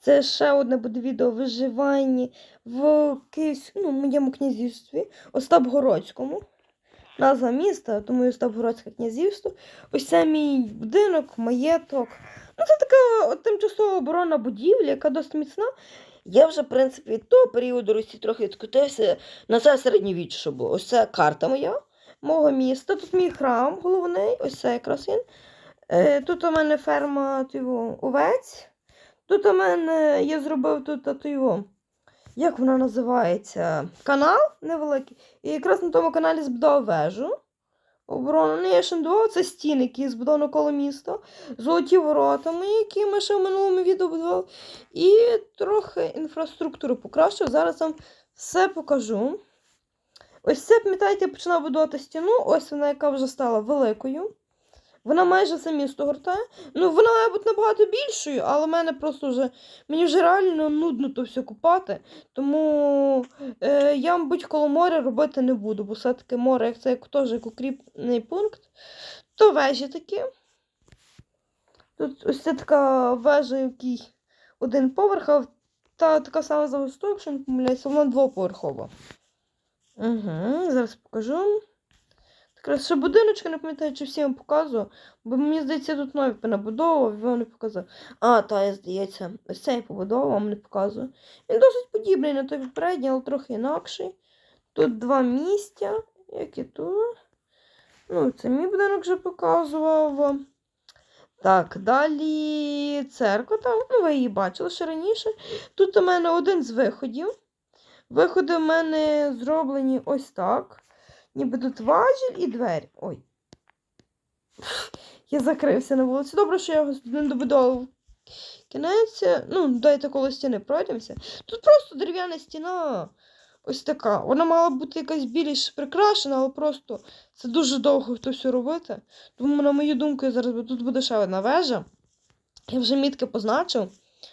Це ще одне буде відео виживання в Київсь... ну, моєму князівстві, Остапгородському. Назва міста, тому і Остапгородське князівство. Ось це мій будинок, маєток. Ну, це така тимчасова оборонна будівля, яка досить міцна. Я вже, в принципі, від того періоду Росії трохи відкотився на це середньовіччя що було. Ось це карта моя, мого міста. Тут мій храм головний, ось це якраз він. Е, тут у мене ферма тиво, овець. Тут у мене я зробив тут тиво, як вона називається? Канал невеликий. І якраз на тому каналі збудував вежу. Оборону. Ну, я не будував, це стіни, які збудовані коло міста. Золоті ворота, ми, які ми ще в минулому відео будували. І трохи інфраструктуру покращив. Зараз вам все покажу. Ось це, пам'ятаєте, я починав будувати стіну, ось вона, яка вже стала великою. Вона майже все місто гортає. Ну, вона має бути набагато більшою, але в мене просто вже мені вже реально нудно то все купати. Тому е, я, мабуть, коло моря робити не буду, бо все-таки море, як це як теж як укріпний пункт, то вежі такі. Тут ось це така вежа, який один поверх, а та така сама за висотою, якщо не помиляюся, вона двоповерхова. Угу, зараз покажу. Якраз ще будиночки, не пам'ятаю, чи всі вам показував, бо мені здається, тут нові понабудовував, вам не показав. А, та, я здається, ось цей побудовував, вам не показую. Він досить подібний на той попередній, але трохи інакший. Тут два місця, як і тут. Ну, це мій будинок вже показував. Так, далі церква там, ну, ви її бачили ще раніше. Тут у мене один з виходів. Виходи в мене зроблені ось так. Ніби тут важіль і двері. Ой. Я закрився на вулиці. Добре, що я його не добудовував. Кінець. Ну, дайте коло стіни пройдемося. Тут просто дерев'яна стіна. Ось така. Вона мала бути якась більш прикрашена, але просто це дуже довго то все робити. Тому, на мою думку, зараз тут буде ще одна вежа. Я вже мітки позначив,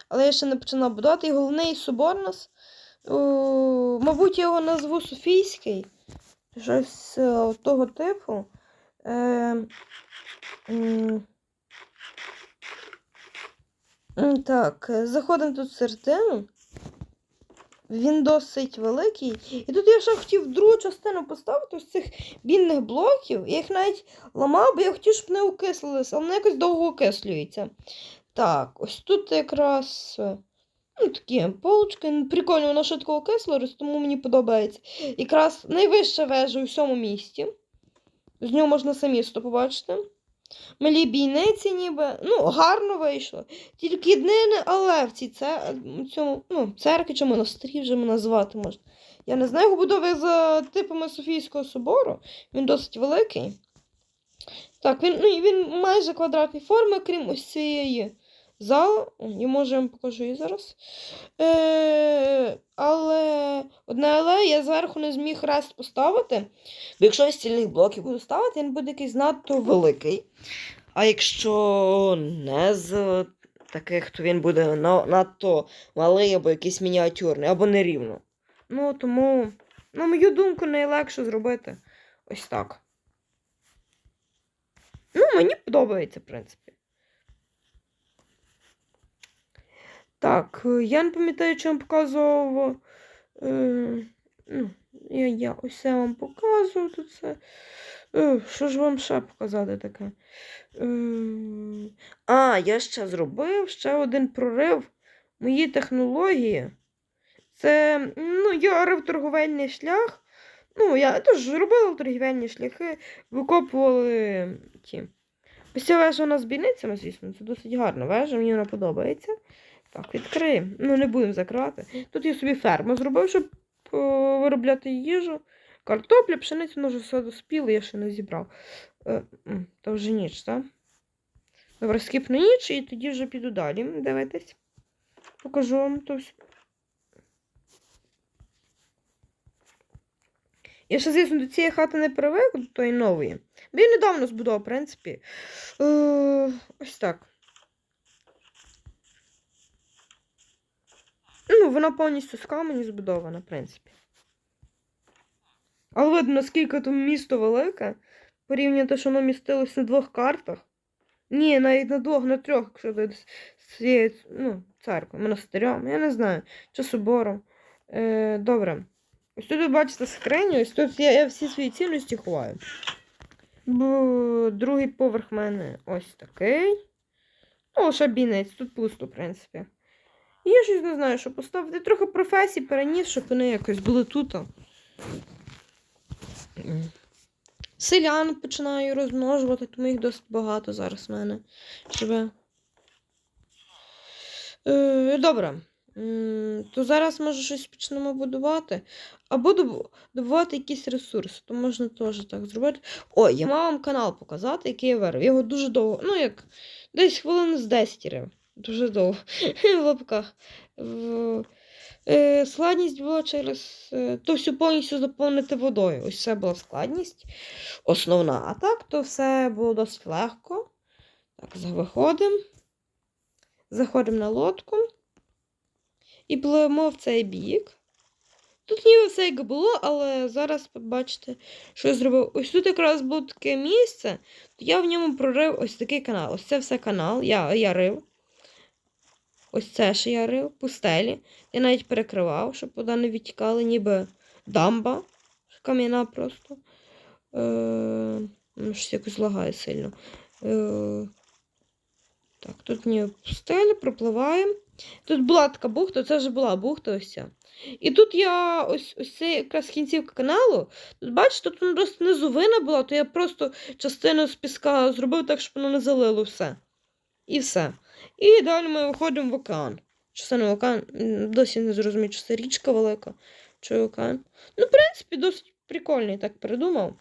але я ще не починав будувати. І головний собор у нас. О, мабуть, я його назву Софійський. Щось е, того типу. Е, так, е, заходимо тут в середину. Він досить великий. І тут я ще хотів другу частину поставити з цих бідних блоків. Я їх навіть ламав, бо я хотів, щоб не окислилися, але вони якось довго окислюються. Так, ось тут якраз. Ну, такі полочки. Прикольно, воно швидко окислилось, тому мені подобається. Якраз найвища вежа у всьому місті. З нього можна місто побачити. Малі бійниці ніби. Ну, гарно вийшло. Тільки єдине, але в цій це, цьому, ну, церкві чи монастирі вже назвати можна. Я не знаю, його будови за типами Софійського собору. Він досить великий. Так, він, ну, він майже квадратної форми, крім ось цієї зали. Я може вам покажу її зараз. Е, але одне але я зверху не зміг рест поставити. Бо якщо я стільних блоків буду ставити, він буде якийсь надто великий. А якщо не з таких, то він буде надто малий або якийсь мініатюрний, або нерівно. Ну, тому, на мою думку, найлегше зробити ось так. Ну, мені подобається, в принципі. Так, е, я не пам'ятаю, чи вам показував. Е, ну, я, я ось це вам показував тут це. Е, що ж вам ще показати таке? Е, а, я ще зробив ще один прорив моїй технології. Це, ну, я рив торговельний шлях. Ну, я теж робила торгівельні шляхи, викопували ті. Ось ця вежа у нас бійницями, звісно, це досить гарна вежа, мені вона подобається. Так, відкриємо. Ну, не будемо закривати. Тут я собі ферму зробив, щоб е, виробляти їжу. Картопля, пшеницю, ну, вже все доспіло, я ще не зібрав. Е, то вже ніч, так? Добре, скіпну ніч і тоді вже піду далі. Дивитись. Покажу вам то все. Я ще, звісно, до цієї хати не привик, до тої нової. Бо я недавно збудував, в принципі. Е, ось так. Вона повністю з камені збудована, в принципі. Але видно, наскільки тут місто велике. Порівняно те, що воно містилось на двох картах. Ні, навіть на двох, на трьох, якщо ти з ну, церквою, монастирем, я не знаю, чи собором. Е, добре. Ось тут бачите скриню, ось тут я, я всі свої цінності ховаю. Бо другий поверх в мене ось такий. Ну, шабінець, тут пусто, в принципі. Я щось не знаю, що поставити. Трохи професій переніс, щоб вони якось були тут. Селян починаю розмножувати, тому їх досить багато зараз в мене живе. Е, добре. То зараз може щось почнемо будувати. Або добувати якісь ресурси, то можна теж так зробити. О, я мав вам канал показати, який я вирив. Його дуже довго, ну як десь хвилин з 10 рив. Дуже довго. В лапках. В- Е, складність була через е, то все повністю заповнити водою. Ось це була складність. Основна. А так, то все було досить легко. Так, виходимо. Заходимо на лодку. І пливемо в цей бік. Тут ніби все як було, але зараз побачите, що я зробив. Ось тут якраз було таке місце, то я в ньому прорив ось такий канал. Ось це все канал. Я, я рив. Ось це ще я рив, пустелі. Я навіть перекривав, щоб вода не відтікала, ніби дамба. Кам'яна просто. Е, ну, щось якось лагає сильно. Е, так, тут ні пустелі, пропливаємо. Тут була така бухта, це вже була бухта ось ця. І тут я ось ось це якраз кінцівка каналу. Тут бачите, тут досить низовина була, то я просто частину з піска зробив так, щоб воно не залило все. І все. І далі ми виходимо в океан. Чи це не океан? Досі не зрозумію, чи це річка велика, чи океан. Ну, в принципі, досить прикольний, так придумав.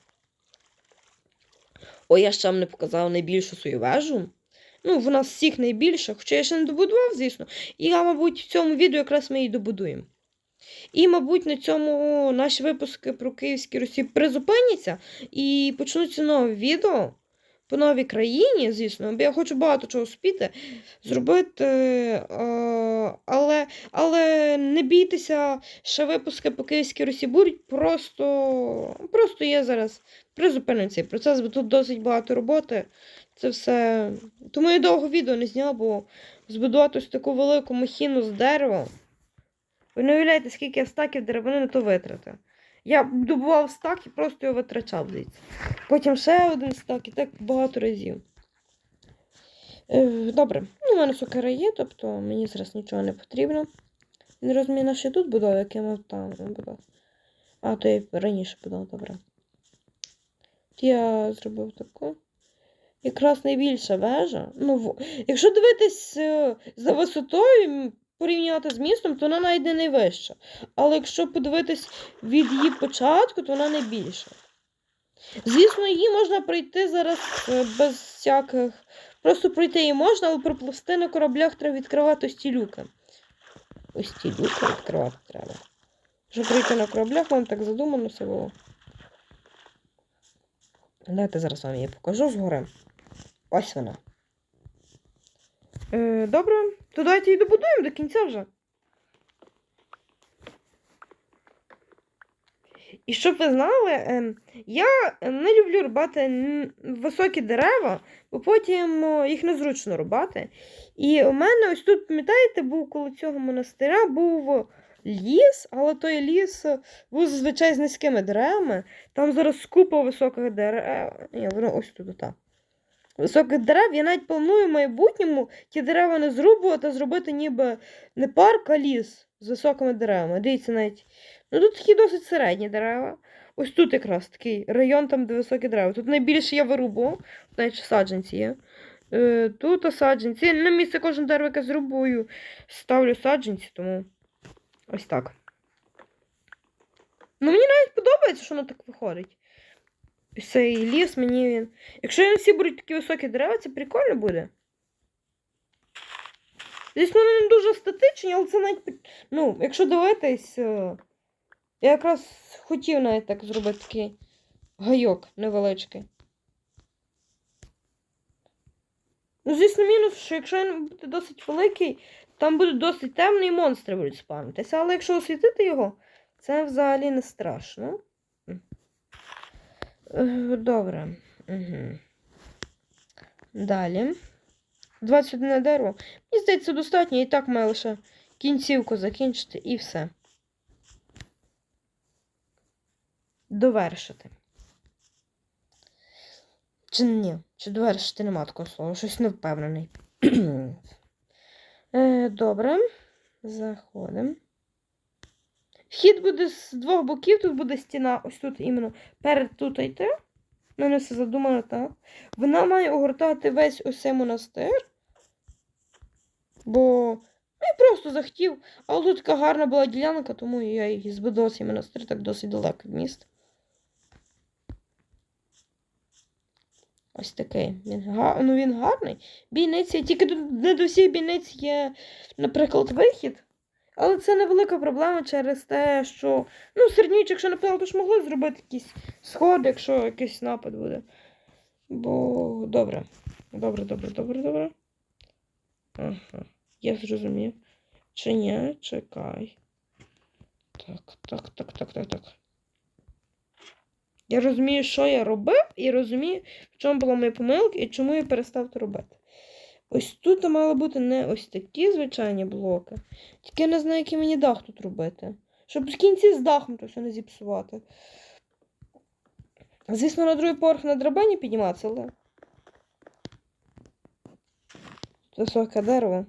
Ой, я ще вам не показав найбільшу свою вежу. Ну, вона з всіх найбільша, хоча я ще не добудував, звісно. І я, мабуть, в цьому відео якраз ми її добудуємо. І, мабуть, на цьому наші випуски про Київські Русі призупиняться і почнуться нові відео по новій країні, звісно, бо я хочу багато чого спіти зробити. е, але, але не бійтеся, ще випуски по Київській Русі будуть. Просто, просто є зараз призупинений цей процес, бо тут досить багато роботи. Це все. Тому я довго відео не зняв, бо збудувати ось таку велику махіну з дерева. Ви не уявляєте, скільки я стаків деревини на то витратив. Я добував стак і просто його витрачав звідси. Потім ще один стак і так багато разів. Е, добре, ну, у мене сокира є, тобто мені зараз нічого не потрібно. Не розумію, на що тут будував, як я мав там будував. А, то я раніше будував, добре. Я зробив таку. Якраз найбільша вежа. Ну, якщо дивитись е, за висотою, порівняти з містом, то вона навіть не найвища. Але якщо подивитись від її початку, то вона найбільша. Звісно, її можна пройти зараз е, без всяких. Просто пройти її можна, але пропливти на кораблях треба відкривати ось ці люки. Ось ці люки відкривати треба. Щоб прийти на кораблях, вам так задумано все було. Давайте зараз вам її покажу згори. Ось вона. Е, добре, то давайте її добудуємо до кінця вже. І щоб ви знали, ем, я не люблю рубати високі дерева, бо потім їх незручно рубати. І у мене ось тут, пам'ятаєте, був коло цього монастиря був ліс, але той ліс е, був зазвичай з низькими деревами. Там зараз купа високих дерев. Ні, воно ось тут так. Високих дерев. Я навіть планую в майбутньому ті дерева не зрубувати, зробити ніби не парк, а ліс з високими деревами. Дивіться навіть. Ну тут такі досить середні дерева. Ось тут якраз такий район, там, де високі дерева. Тут найбільше я вирубував, навіть саджанці є. Е, тут саджанці. На місце кожне дерево, яке зрубую, ставлю саджанці, тому ось так. Ну, мені навіть подобається, що воно так виходить. Цей ліс мені він. Якщо він всі будуть такі високі дерева, це прикольно буде. Звісно, вони не дуже статичні, але це навіть. Ну, якщо дивитись. е, Я якраз хотів навіть так зробити такий гайок невеличкий. Ну, звісно, мінус, що якщо він буде досить великий, там буде досить темно і монстри будуть спавнитися. Але якщо освітити його, це взагалі не страшно. Е, Добре. Угу. Далі. 21 дерево. Мені здається, достатньо, і так має лише кінцівку закінчити і все. Довершити. Чи ні? Чи довершити нема такого слова? Щось не впевнений. е, добре. Заходимо. Вхід буде з двох боків, тут буде стіна, ось тут іменно перед тут йти. Мене все задумано так. Вона має огортати весь ось монастир. Бо я просто захотів. Але тут така гарна була ділянка, тому я її збудував цей монастир так досить далеко від міста. Ось такий. Він, га... ну, він гарний. Бійниці, тільки не до всіх бійниць є, наприклад, вихід. Але це невелика проблема через те, що ну, середньовіччя, якщо напевно, то ж могли зробити якісь сходи, якщо якийсь напад буде. Бо добре. Добре, добре, добре, добре. Ага, я зрозумів. Чи ні, чекай. Так, так, так, так, так, так. Я розумію, що я робив, і розумію, в чому була моя помилка і чому я перестав це робити. Ось тут мали бути не ось такі звичайні блоки. Тільки я не знаю, який мені дах тут робити. Щоб в кінці з дахом то все не зіпсувати. Звісно, на другий поверх на драбині підніматися, але. Високе дерево.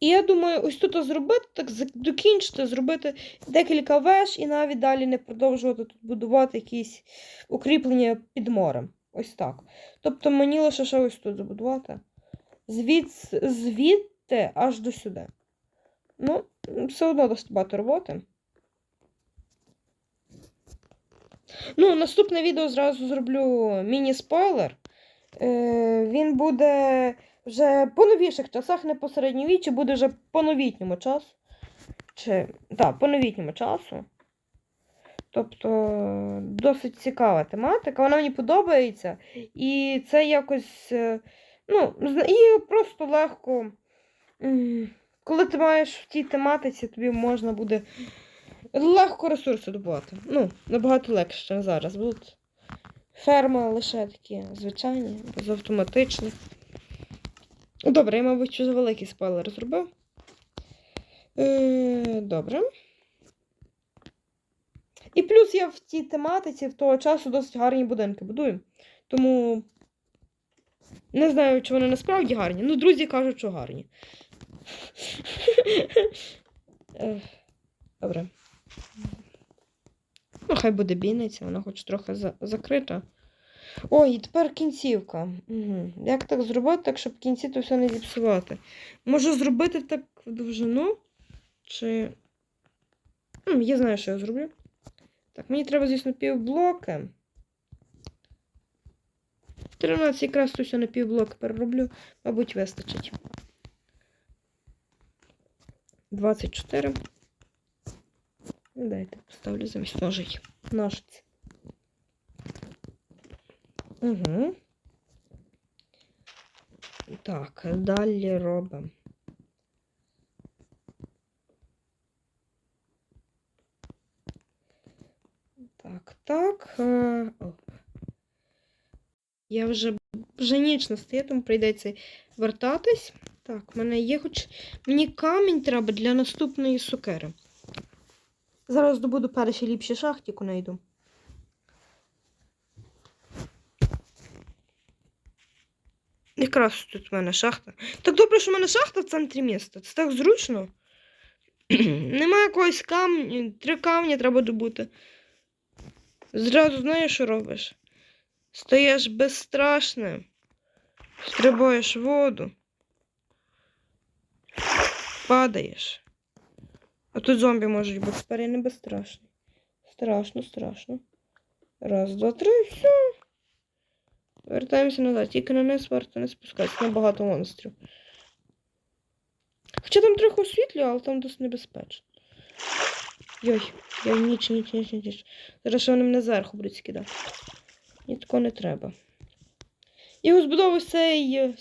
І я думаю, ось тут зробити, так докінчити, зробити декілька веж і навіть далі не продовжувати тут будувати якісь укріплення під морем. Ось так. Тобто мені лише ще ось тут забудувати. Звід, звідти аж до сюди. Ну, все одно досить багато роботи. Ну, наступне відео зразу зроблю міні-спойлер. Е, він буде вже по новіших часах, не по середньовіччі, буде вже по новітньому часу. Чи, так, по новітньому часу. Тобто досить цікава тематика, вона мені подобається. І це якось. е, Ну, і просто легко. Коли ти маєш в тій тематиці, тобі можна буде легко ресурси добувати. Ну, набагато легше, ніж зараз. Будуть ферми лише такі звичайні, безавтоматичні. Ну, Добре, я, мабуть, вже великий спойлер зробив. Е, добре. І плюс я в тій тематиці в того часу досить гарні будинки будую. Тому не знаю, чи вони насправді гарні. Ну, друзі кажуть, що гарні. Добре. Ну, хай буде бійниця, вона хоч трохи за- закрита. Ой, і тепер кінцівка. Угу. Як так зробити, так, щоб кінці то все не зіпсувати? Можу зробити так в довжину? Чи. М, Я знаю, що я зроблю. Так, мені треба, звісно, півблоки. 13 якраз то все на півблоки перероблю, мабуть, вистачить. 24. Дайте поставлю замість ножиць. Ножиць. Угу. Так, далі робимо. Так, так. е, Я вже вже ніч настає, тому прийдеться вертатись. Так, в мене є хоч. Мені камінь треба для наступної сокери. Зараз добуду перші ліпші шахтіку знайду. Якраз тут в мене шахта. Так добре, що в мене шахта в центрі міста. Це так зручно. Немає якогось камня, три камні треба добути. Зразу знаєш, що робиш? Стаєш безстрашним. Стрибаєш воду. Падаєш. А тут зомбі можуть бути. Тепер я не безстрашний. Страшно, страшно. Раз, два, три, все. Вертаємося назад. Тільки на низ варто не спускатися. Там багато монстрів. Хоча там трохи освітлює, але там досить небезпечно. Йой, я ніч, ніч, ніч, ніч. Зараз вони мене зверху будуть скидати. Ні, такого не треба. Його збудову цей е,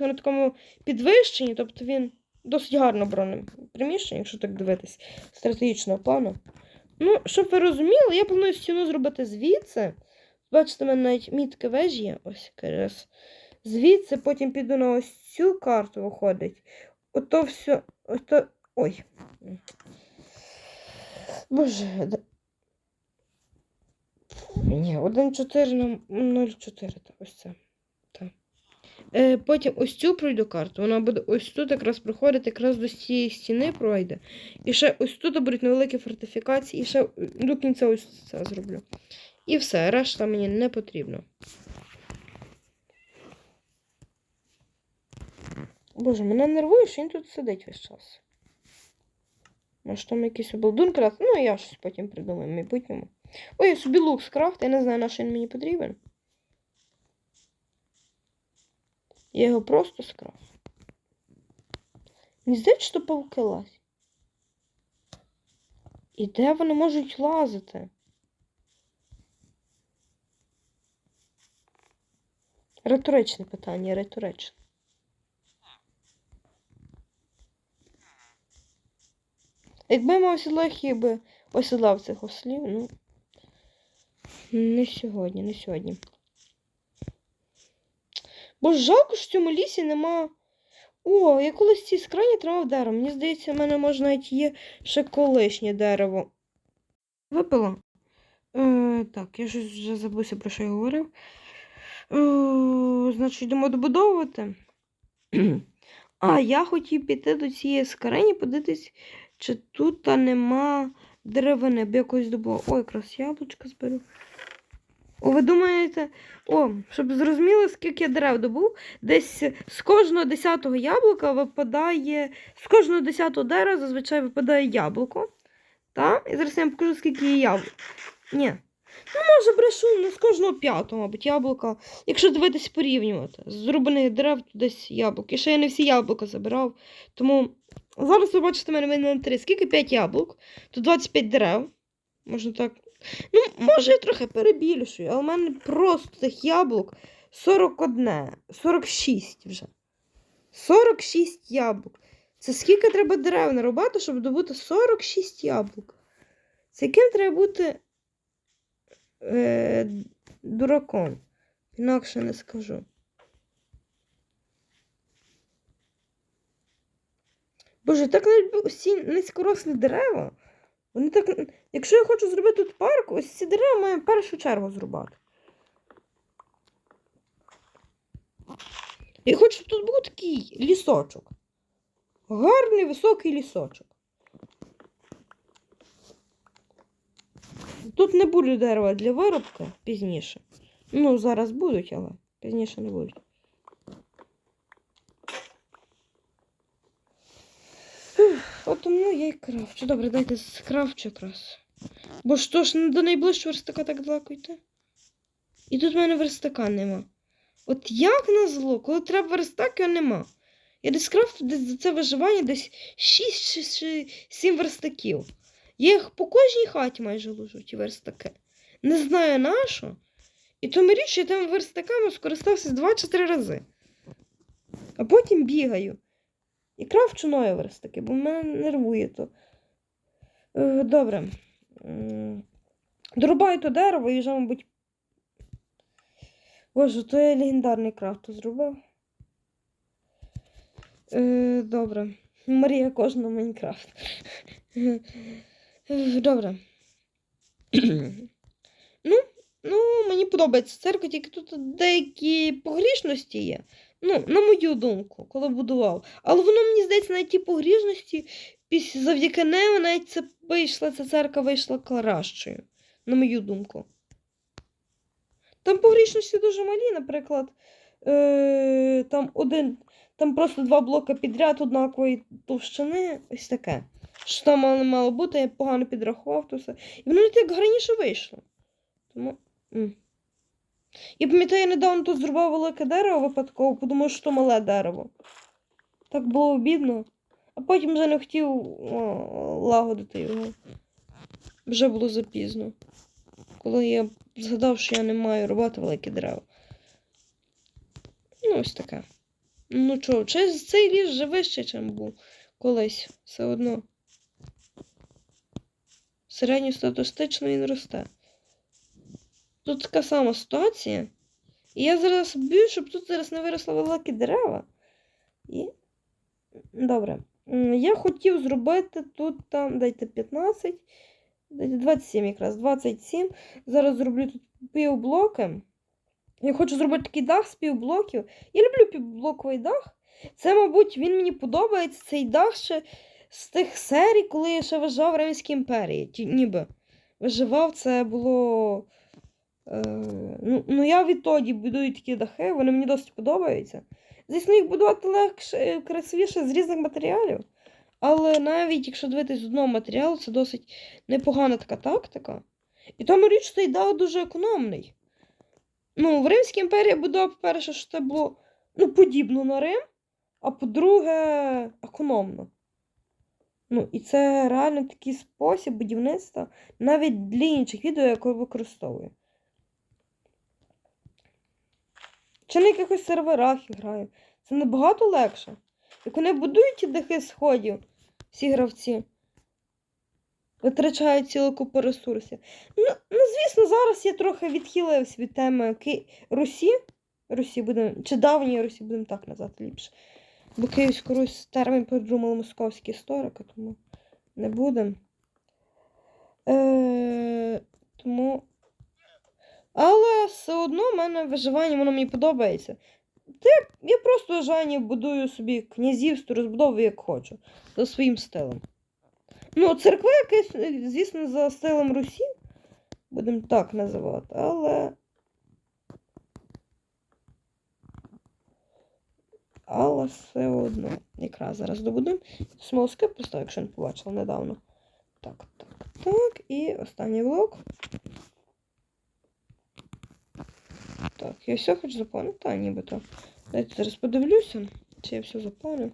на такому підвищенні, тобто він досить гарно оборонене приміщення, якщо так дивитись, стратегічного плану. Ну, щоб ви розуміли, я планую стіну зробити звідси. Бачите, в мене навіть мітки вежі є. Ось якраз. Звідси потім піду на ось цю карту виходить. Ото все. Ото. Ой. Боже. Ні, 1,4 на 0,4. так, Ось це. Так. Е, потім ось цю пройду карту. Вона буде ось тут якраз проходити, якраз до цієї стіни пройде. І ще ось тут будуть невеликі фортифікації, і ще до кінця ось це зроблю. І все, решта мені не потрібно. Боже, мене нервує, що він тут сидить весь час. Може там якийсь обалдун крас? Ну, я щось потім придумаю в майбутньому. Ой, я собі лук скрафт, я не знаю, на що він мені потрібен. Я його просто скрафт. Мені здається, що павуки лазять. І де вони можуть лазити? Риторичне питання, риторичне. Якби мав осідлах, би осідлав цих ослів, ну. Не сьогодні, не сьогодні. Бо жалко, що в цьому лісі нема. О, я колись ці скрині тримав дерево. Мені здається, в мене може навіть є ще колишнє дерево. Випила. Е, так, я щось вже забувся, про що я говорив. Е, значить, йдемо добудовувати. А, я хотів піти до цієї скрині, подивитись, чи тут нема деревини, б якось добув. Ой, якраз яблучко зберу. О, ви думаєте, о, щоб зрозуміли, скільки я дерев добув, десь з кожного десятого яблука випадає, з кожного десятого дерева зазвичай випадає яблуко. Та? І зараз я вам покажу, скільки є яблук. Ні. Ну, може, брешу не з кожного п'ятого, мабуть, яблука. Якщо дивитись порівнювати. З зрубаних дерев то десь яблук. І ще я не всі яблука забирав. Тому зараз ви бачите мене на три. Скільки 5 яблук, то 25 дерев. Можна так. Ну, може, я трохи перебільшую, але в мене просто тих яблук 41, 46 вже. 46 яблук. Це скільки треба дерев нарубати, щоб добути 46 яблук. Це яким треба бути е, дураком? Інакше не скажу. Боже, так навіть низькорослі дерева. Вони так. Якщо я хочу зробити тут парк, ось ці дерева маю в першу чергу зрубати. Я хочу, тут був такий лісочок. Гарний високий лісочок. Тут не буде дерева для виробки пізніше. Ну, зараз будуть, але пізніше не будуть. От тому я і крафчу. Добре, дайте скрафчу якраз. Бо що ж до найближчого верстака так далеко? І тут в мене верстака нема. От як назло, коли треба верстак, його нема. Я десь крафту за це виживання десь 6 чи 7 верстаків. Їх по кожній хаті майже ложу, ті верстаки. Не знаю на що. І тому річ, я тими верстаками скористався 2 чи 3 рази. А потім бігаю. І крафчу нові верстаки, бо мене нервує то. Е, добре. Дорубаю то дерево і вже, мабуть. Боже, то я легендарний крафт зробив. Е, добре. Марія кожного Майнкрафт. Добре. ну, ну, мені подобається церква, тільки тут деякі погрішності є. Ну, на мою думку, коли будував. Але воно мені здається, навіть ті погрішності, завдяки нею навіть це вийшла, ця церква вийшла кращою, на мою думку. Там погрішності дуже малі, наприклад, е- там один, там просто два блоки підряд однакової товщини, ось таке. Що там мало, мало бути, я погано підрахував то все. І воно не так раніше вийшло. Тому. м. Я пам'ятаю, я недавно тут зрубав велике дерево випадково, подумав, що то мале дерево. Так було обідно. А потім вже не хотів о, лагодити його. Вже було запізно. Коли я згадав, що я не маю рубати велике дерево. Ну, ось таке. Ну чого, цей ліс вже вищий, ніж був колись. Все одно. Середньостатистично він росте. Тут така сама ситуація. І я зараз б'ю, щоб тут зараз не виросли великі дерева. І. Добре. Я хотів зробити тут там, дайте 15, дайте 27 якраз, 27. Зараз зроблю тут півблоки. Я хочу зробити такий дах з півблоків. Я люблю півблоковий дах. Це, мабуть, він мені подобається, цей дах ще з тих серій, коли я ще виживав в Римській імперії. Ті, ніби виживав, це було. Е, ну, ну, я відтоді будую такі дахи, вони мені досить подобаються. Звісно, їх будувати легше, е, красивіше з різних матеріалів. Але навіть якщо дивитись з одного матеріалу, це досить непогана така тактика. І тому річ цей дах дуже економний. Ну, в Римській імперії будова, по-перше, що це було ну, подібно на Рим, а по-друге, економно. Ну, і це реально такий спосіб будівництва навіть для інших відео, я використовую. Чи на якихось серверах граю. Це набагато легше. Як вони будують ті дахи сходів, всі гравці, витрачають цілу купу ресурсів. Ну, ну, звісно, зараз я трохи відхилився від теми. Русі. Русі будемо, чи давньої Русі, будемо так назвати ліпше. Бо Київську Русь термін придумали московські історики, тому не будемо. Е, тому. Але все одно в мене виживання, воно мені подобається. Я, я просто виживання будую собі князівство, розбудовую як хочу, за своїм стилем. Ну, церква якась, звісно, за стилем Русі, будемо так називати, але. Але все одно. Якраз зараз добудемо. Смолскип поставив, якщо не побачила недавно. Так, так, так. І останній блок. Так, я все хочу заповнити, та нібито. Дайте зараз подивлюся, чи я все заповнив.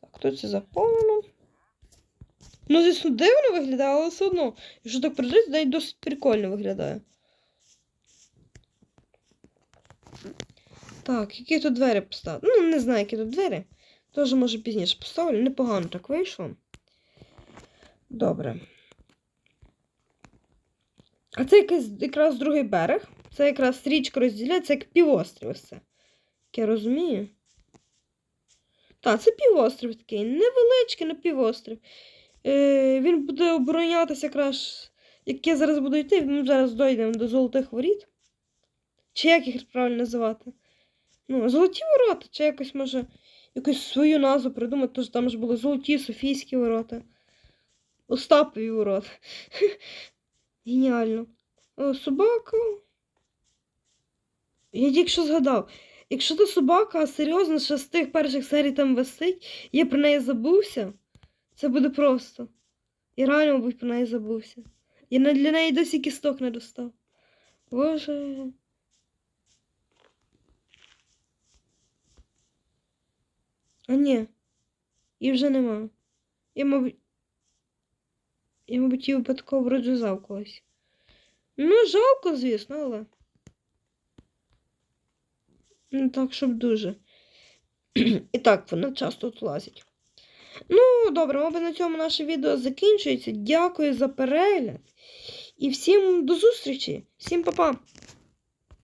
Так, тут це заповнено. Ну, звісно, дивно виглядає, але все одно. Якщо так придивитися, навіть досить прикольно виглядає. Так, які тут двері поставити? Ну, не знаю, які тут двері. Тоже, може, пізніше поставлю. Непогано так вийшло. Добре. А це якийсь якраз другий берег. Це якраз річка розділяється як півострів це. Як я розумію. Так, це півострів такий. Невеличкий, на півострів. Е, він буде оборонятися якраз. Як я зараз буду йти, ми зараз дійдемо до золотих воріт. Чи як їх правильно називати? Ну, золоті ворота, чи якось може якусь свою назву придумати, тож там ж були золоті Софійські ворота. Остапові ворота. Геніально. Собака. Я тільки що згадав. Якщо то собака, серйозно, ще з тих перших серій там висить, я про неї забувся, це буде просто. Я реально, мабуть, про неї забувся. Я для неї досі кісток не достав. Боже. А ні. І вже нема. Я, мабуть. Я, мабуть, її випадково розв'язав колись. Ну, жалко, звісно, але. Не так, щоб дуже. І так, вона часто тут лазить. Ну, добре, мабуть, на цьому наше відео закінчується. Дякую за перегляд. І всім до зустрічі. Всім па-па!